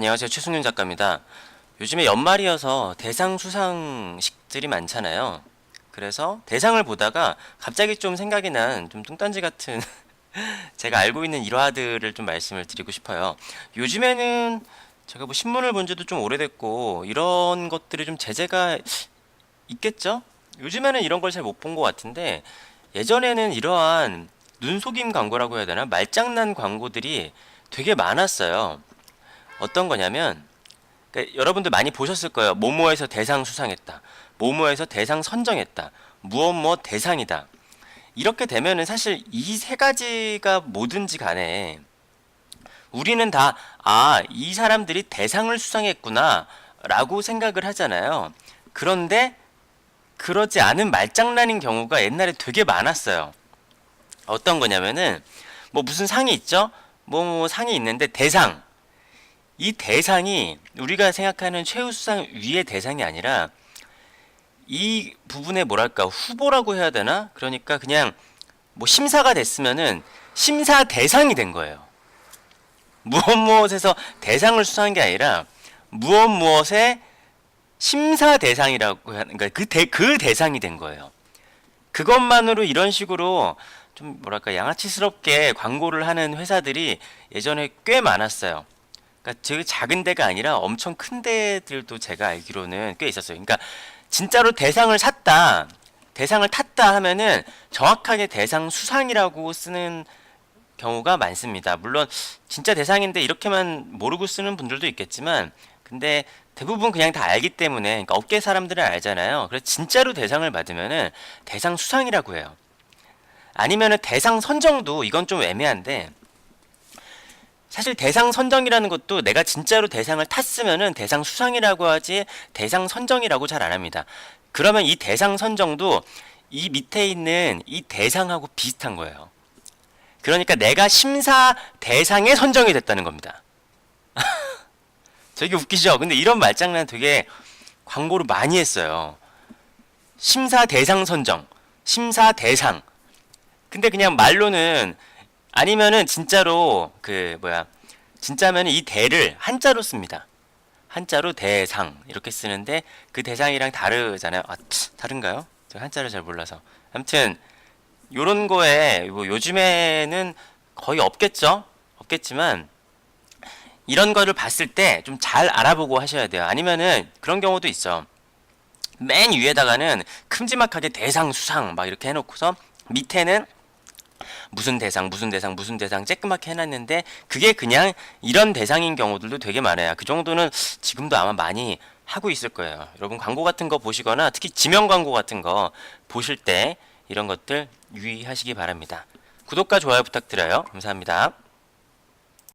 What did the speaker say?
안녕하세요. 최승윤 작가입니다. 요즘에 연말이어서 대상 수상식들이 많잖아요. 그래서 대상을 보다가 갑자기 좀 생각이 난 좀 뚱딴지 같은 제가 알고 있는 일화들을 좀 말씀을 드리고 싶어요. 요즘에는 제가 뭐 신문을 본 지도 좀 오래됐고 이런 것들이 좀 제재가 있겠죠? 요즘에는 이런 걸 잘 못 본 것 같은데 예전에는 이러한 눈속임 광고라고 해야 되나 말장난 광고들이 되게 많았어요. 어떤 거냐면 그러니까 여러분들 많이 보셨을 거예요. 모모에서 대상 수상했다. 모모에서 대상 선정했다. 무엇 뭐 대상이다. 이렇게 되면은 사실 이 세 가지가 뭐든지 간에 우리는 다 아, 이 사람들이 대상을 수상했구나 라고 생각을 하잖아요. 그런데 그러지 않은 말장난인 경우가 옛날에 되게 많았어요. 어떤 거냐면은 뭐 무슨 상이 있죠? 뭐, 뭐 상이 있는데 대상 이 대상이 우리가 생각하는 최우 수상 위의 대상이 아니라 이 부분에 뭐랄까 후보라고 해야 되나? 그러니까 그냥 뭐 심사가 됐으면은 심사 대상이 된 거예요. 무엇 무엇에서 대상을 수상한 게 아니라 무엇 무엇의 심사 대상이라고 그러니까 그, 대, 그 대상이 된 거예요. 그것만으로 이런 식으로 좀 뭐랄까 양아치스럽게 광고를 하는 회사들이 예전에 꽤 많았어요. 그러니까 저 작은 데가 아니라 엄청 큰 데들도 제가 알기로는 꽤 있었어요. 그러니까 진짜로 대상을 샀다, 대상을 탔다 하면은 정확하게 대상 수상이라고 쓰는 경우가 많습니다. 물론 진짜 대상인데 이렇게만 모르고 쓰는 분들도 있겠지만 근데 대부분 그냥 다 알기 때문에 그러니까 업계 사람들은 알잖아요. 그래서 진짜로 대상을 받으면은 대상 수상이라고 해요. 아니면은 대상 선정도 이건 좀 애매한데 사실 대상 선정이라는 것도 내가 진짜로 대상을 탔으면은 대상 수상이라고 하지 대상 선정이라고 잘 안 합니다. 그러면 이 대상 선정도 이 밑에 있는 이 대상하고 비슷한 거예요. 그러니까 내가 심사 대상에 선정이 됐다는 겁니다. 되게 웃기죠? 근데 이런 말장난 되게 광고를 많이 했어요. 심사 대상 선정, 심사 대상. 근데 그냥 말로는 아니면은 진짜로 그 뭐야 진짜면 이 대를 한자로 씁니다. 한자로 대상 이렇게 쓰는데 그 대상이랑 다르잖아요. 아 다른가요? 제가 한자를 잘 몰라서. 아무튼 요런 거에 뭐 요즘에는 거의 없겠죠. 없겠지만 이런 거를 봤을 때 좀 잘 알아보고 하셔야 돼요. 아니면은 그런 경우도 있어. 맨 위에다가는 큼지막하게 대상 수상 막 이렇게 해놓고서 밑에는 무슨 대상 무슨 대상 무슨 대상 쬐끄맣게 해놨는데 그게 그냥 이런 대상인 경우들도 되게 많아요. 그 정도는 지금도 아마 많이 하고 있을 거예요. 여러분 광고 같은 거 보시거나 특히 지명 광고 같은 거 보실 때 이런 것들 유의하시기 바랍니다. 구독과 좋아요 부탁드려요. 감사합니다.